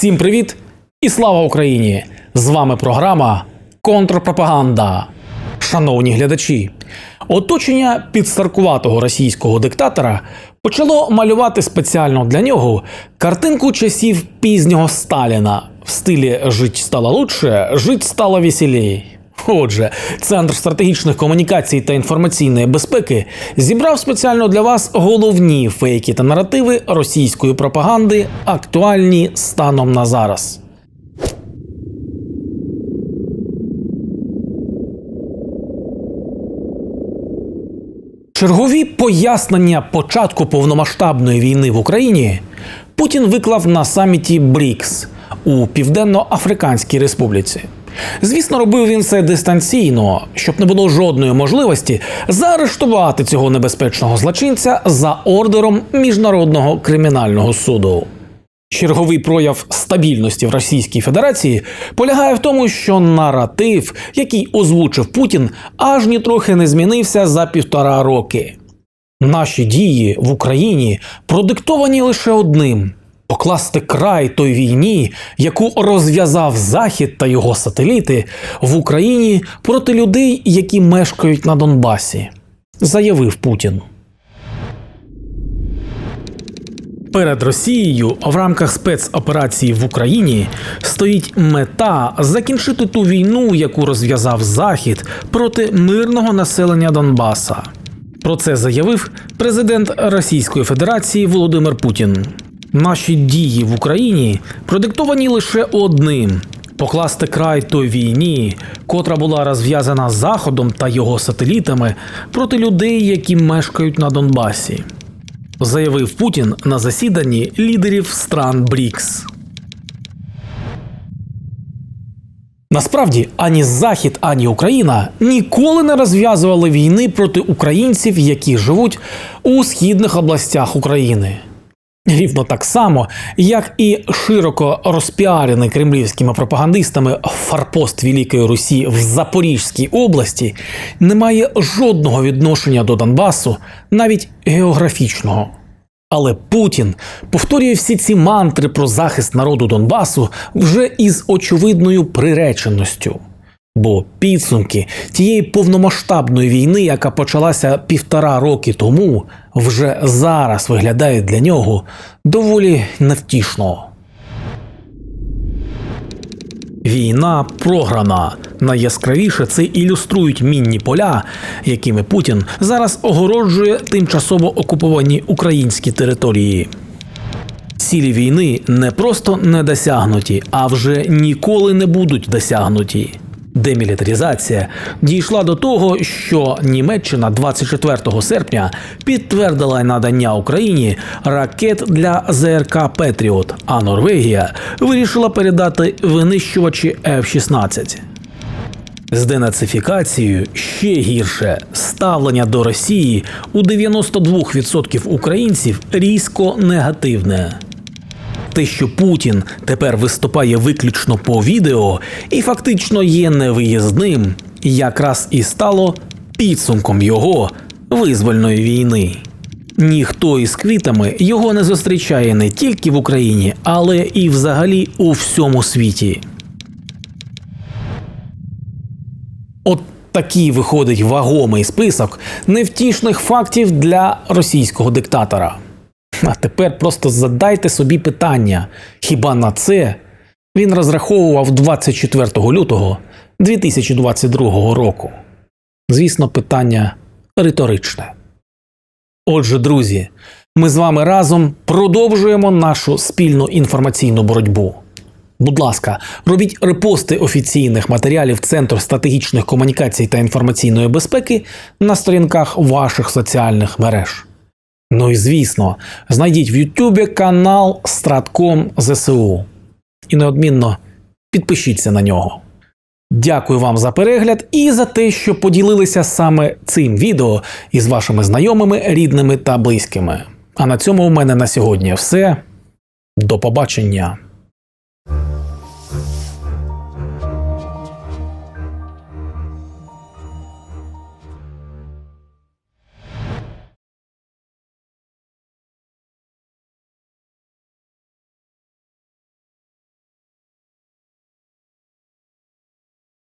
Всім привіт і слава Україні! З вами програма Контрпропаганда. Шановні глядачі, оточення підстаркуватого російського диктатора почало малювати спеціально для нього картинку часів пізнього Сталіна в стилі Жить стало лучше, жить стало веселей. Отже, Центр стратегічних комунікацій та інформаційної безпеки зібрав спеціально для вас головні фейки та наративи російської пропаганди, актуальні станом на зараз. Чергові пояснення початку повномасштабної війни в Україні Путін виклав на саміті БРІКС у Південно-Африканській Республіці. Звісно, робив він це дистанційно, щоб не було жодної можливості заарештувати цього небезпечного злочинця за ордером Міжнародного кримінального суду. Черговий прояв стабільності в Російській Федерації полягає в тому, що наратив, який озвучив Путін, аж нітрохи не змінився за півтора роки. Наші дії в Україні продиктовані лише одним покласти край той війні, яку розв'язав Захід та його сателіти в Україні проти людей, які мешкають на Донбасі, заявив Путін. Перед Росією в рамках спецоперації в Україні стоїть мета закінчити ту війну, яку розв'язав Захід проти мирного населення Донбаса. Про це заявив президент Російської Федерації Володимир Путін. Наші дії в Україні продиктовані лише одним: покласти край той війні, котра була розв'язана Заходом та його сателітами проти людей, які мешкають на Донбасі заявив Путін на засіданні лідерів стран БРІКС. Насправді ані Захід, ані Україна ніколи не розв'язували війни проти українців, які живуть у східних областях України. Рівно так само, як і широко розпіарений кремлівськими пропагандистами фарпост Великої Русі в Запорізькій області не має жодного відношення до Донбасу, навіть географічного. Але Путін повторює всі ці мантри про захист народу Донбасу вже із очевидною приреченістю. Бо підсумки тієї повномасштабної війни, яка почалася півтора роки тому, вже зараз виглядають для нього доволі невтішно. Війна програна. Найяскравіше це ілюструють мінні поля, якими Путін зараз огороджує тимчасово окуповані українські території. Цілі війни не просто не досягнуті, а вже ніколи не будуть досягнуті. Демілітаризація дійшла до того, що Німеччина 24 серпня підтвердила надання Україні ракет для ЗРК Петріот, а Норвегія вирішила передати винищувачі F-16. З денацифікацією ще гірше ставлення до Росії у 92% українців різко негативне. Те, що Путін тепер виступає виключно по відео і фактично є невиїзним, якраз і стало підсумком його визвольної війни. Ніхто із квітами його не зустрічає не тільки в Україні, але і взагалі у всьому світі. От такий виходить вагомий список невтішних фактів для російського диктатора. А тепер просто задайте собі питання: хіба на це він розраховував 24 лютого 2022 року? Звісно, питання риторичне. Отже, друзі, ми з вами разом продовжуємо нашу спільну інформаційну боротьбу. Будь ласка, робіть репости офіційних матеріалів Центру стратегічних комунікацій та інформаційної безпеки на сторінках ваших соціальних мереж. Ну і звісно, знайдіть в Ютубі канал Стратком ЗСУ і неодмінно підпишіться на нього. Дякую вам за перегляд і за те, що поділилися саме цим відео із вашими знайомими, рідними та близькими. А на цьому у мене на сьогодні все. До побачення!